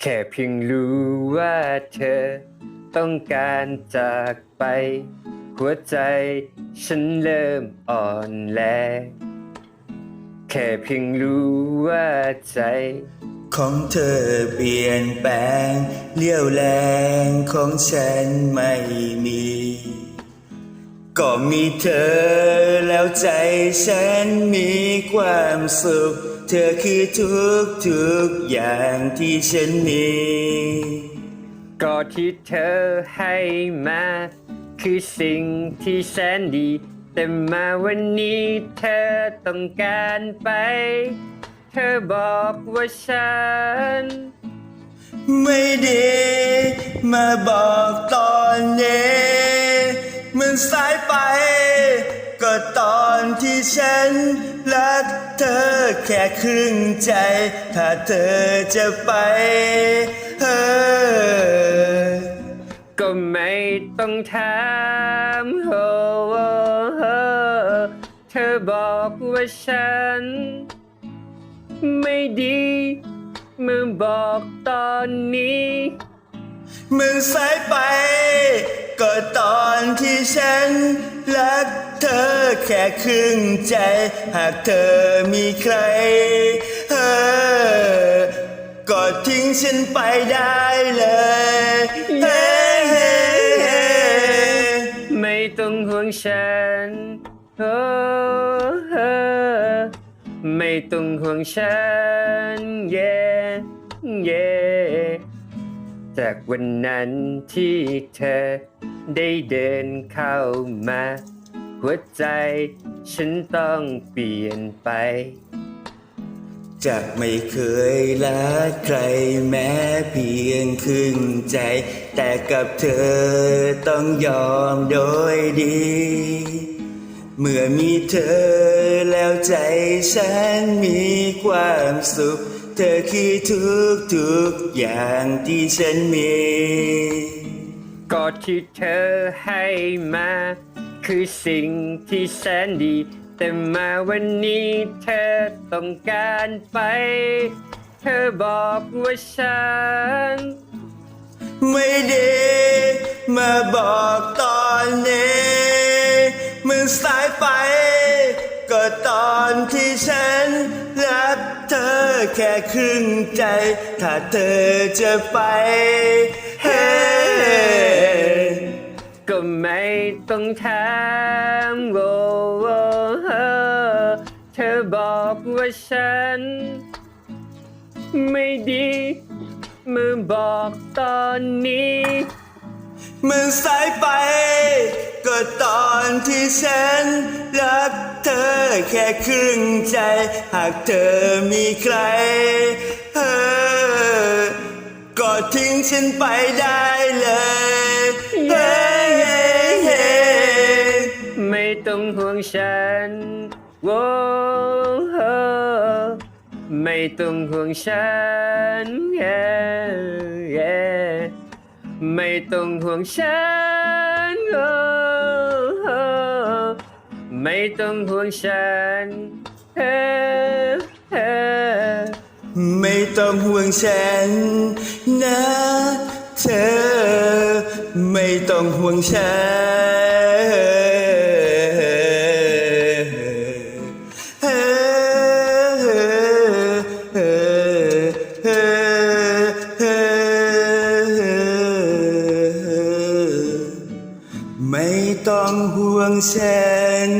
แค่เพียงรู้ว่าเธอต้องการจากไป หัวใจฉันเริ่มอ่อนแล แค่เพียงรู้ว่าใจ ของเธอเปลี่ยนแปลงเลี้ยวแรงของฉันไม่มี ก็มีเธอแล้วใจฉันมีความสุข เธอคือทุกทุกๆอย่างที่ฉันมีก็ที่เธอให้มา คือสิ่งที่แสนดี แต่มาวันนี้เธอต้องการไป เธอบอกว่าฉัน ไม่ดีมาบอกตอนนี้มันสายไป ตอนที่ฉันรักเธอแค่ครึ่งใจ ถ้าเธอจะไปเออก็ไม่ต้องถามโอ้เธอบอกว่าฉัน ไม่ดีเมื่อบอกตอนนี้มันสายไป ก็ตอนที่ฉันรักเธอแค่ครึ่งใจ หากเธอมีใครเออก็ทิ้งฉันไปได้เลยเฮ้เฮไม่ต้องห่วงฉันโอ้โอ้ไม่ต้องห่วงฉัน yeah yeah จากวันนั้นที่เธอได้เดินเข้ามา หัวใจฉันต้องเปลี่ยนไป จากไม่เคยรักใครแม้เพียงครึ่งใจ แต่กับเธอต้องยอมโดยดี เมื่อมีเธอแล้วใจฉันมีความสุข เธอคือทุกทุกๆอย่างที่ฉันมีก็ที่เธอให้มา คือสิ่งที่แสนดี แต่มาวันนี้เธอต้องการไป เธอบอกว่าฉัน ไม่ดีมาบอกตอนนี้มันสายไป ก็ตอนที่ฉันรักเธอ แค่ครึ่งใจ ถ้าเธอจะไปเฮ้ก็ไม่ต้องถามโอ้เธอบอกว่าฉัน ไม่ดีมือบอกตอนนี้ มันสายไป ก็ตอนที่ฉันรักเธอแค่ครึ่งใจ หากเธอมีใครเออก็ทิ้งฉันไปได้เลยเฮ้เฮ้ไม่ต้องห่วงฉันโว้ไม่ต้องห่วงฉัน yeah, yeah ไม่ต้องห่วงฉันโอ้ ไม่ต้องห่วงฉันเฮ้เฮ้ไม่ต้องห่วงฉันนะเธอ ไม่ต้องห่วงฉัน ต้องห่วงฉัน